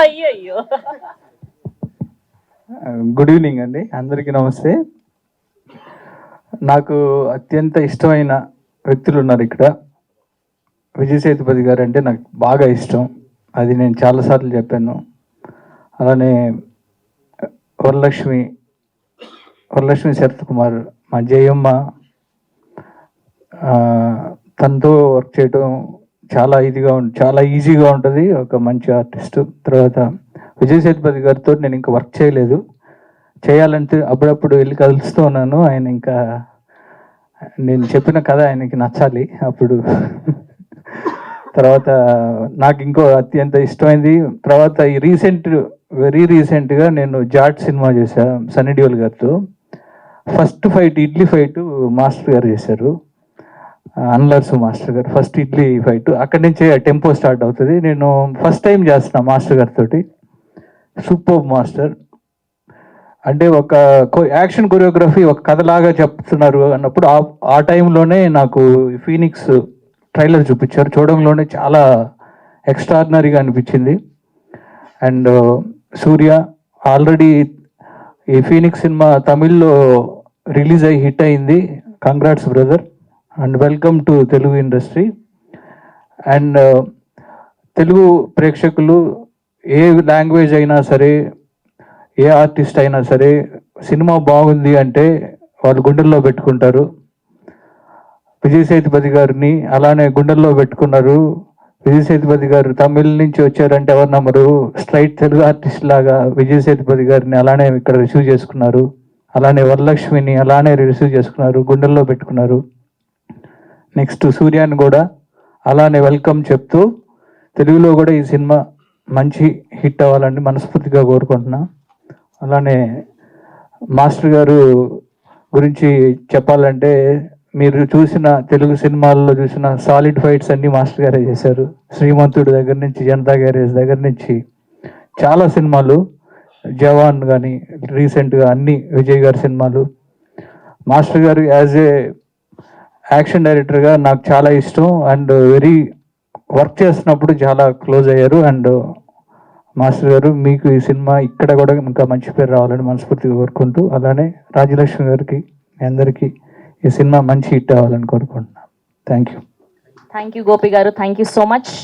అయ్యయ్యో. Good evening అండి. అందరికీ నమస్తే. నాకు అత్యంత ఇష్టమైన వ్యక్తులు ఉన్నారు ఇక్కడ. విజయసేతుపతి గారు అంటే నాకు బాగా ఇష్టం. అది నేను చాలాసార్లు చెప్పాను. అలానే వరలక్ష్మి వరలక్ష్మి శరత్ కుమార్ మా జయమ్మ తనతో వర్క్ చేయడం చాలా ఇదిగా ఉం చాలా ఈజీగా ఉంటుంది. ఒక మంచి ఆర్టిస్ట్. తర్వాత విజయ్ సేతుపతి గారితో నేను ఇంకా వర్క్ చేయలేదు. చేయాలంటే అప్పుడప్పుడు వెళ్ళి కలుస్తూ ఉన్నాను. ఆయన ఇంకా నేను చెప్పిన కథ ఆయనకి నచ్చాలి అప్పుడు. తర్వాత నాకు ఇంకో అత్యంత ఇష్టమైంది. తర్వాత ఈ రీసెంట్ వెరీ రీసెంట్గా నేను జాట్ సినిమా చేశాను సన్నీ డియోల్ గారితో. First fight idli fight master గారు చేశారు. అన్లర్స్ మాస్టర్ గారు. First idli fight. అక్కడి నుంచే టెంపో స్టార్ట్ అవుతుంది. నేను ఫస్ట్ టైం చేస్తున్నా మాస్టర్ గారితో సూపర్ మాస్టర్. అంటే ఒక యాక్షన్ కొరియోగ్రఫీ ఒక కథలాగా చెప్తున్నారు అన్నప్పుడు ఆ ఆ టైంలోనే నాకు ఫీనిక్స్ ట్రైలర్ చూపించారు. చూడంలోనే చాలా ఎక్స్ట్రాడినరీగా అనిపించింది. అండ్ సూర్య ఆల్రెడీ ఈ ఫీనిక్స్ సినిమా తమిళ్ళో రిలీజ్ అయ్యి హిట్ అయింది. Congrats brother. And welcome to Telugu industry and Telugu ప్రేక్షకులు ఏ లాంగ్వేజ్ అయినా సరే ఏ ఆర్టిస్ట్ అయినా సరే సినిమా బాగుంది అంటే వాళ్ళు గుండెల్లో పెట్టుకుంటారు. విజయ్ సేతుపతి గారిని అలానే గుండెల్లో పెట్టుకున్నారు. విజయ్ సేతుపతి గారు తమిళ నుంచి వచ్చారంటే ఎవరు నమ్మరు. స్ట్రైట్ తెలుగు ఆర్టిస్ట్ లాగా విజయ్ సేతుపతి గారిని అలానే ఇక్కడ రిసీవ్ చేసుకున్నారు. అలానే వరలక్ష్మిని అలానే రిసీవ్ చేసుకున్నారు. గుండెల్లో పెట్టుకున్నారు. నెక్స్ట్ సూర్యాని కూడా అలానే వెల్కమ్ చెప్తూ తెలుగులో కూడా ఈ సినిమా మంచి హిట్ అవ్వాలని మనస్ఫూర్తిగా కోరుకుంటున్నా. అలానే మాస్టర్ గారు గురించి చెప్పాలంటే మీరు చూసిన తెలుగు సినిమాల్లో చూసిన సాలిడ్ ఫైట్స్ అన్నీ మాస్టర్ గారే చేశారు. శ్రీమంతుడు దగ్గర నుంచి జనతా గ్యారేజ్ దగ్గర నుంచి చాలా సినిమాలు జవాన్ కానీ రీసెంట్గా అన్ని విజయ్ గారి సినిమాలు. మాస్టర్ గారు యాజ్ ఏ యాక్షన్ డైరెక్టర్గా నాకు చాలా ఇష్టం అండ్ వెరీ వర్క్ చేస్తున్నప్పుడు చాలా క్లోజ్ అయ్యారు అండ్ మాస్టర్ గారు మీకు ఈ సినిమా ఇక్కడ కూడా ఇంకా మంచి పేరు రావాలని మనస్ఫూర్తిగా కోరుకుంటూ అలానే రాజలక్ష్మి గారికి మీ అందరికీ ఈ సినిమా మంచి హిట్ అవ్వాలని కోరుకుంటున్నాను. Thank you thank you Gopi గారు. Thank you so much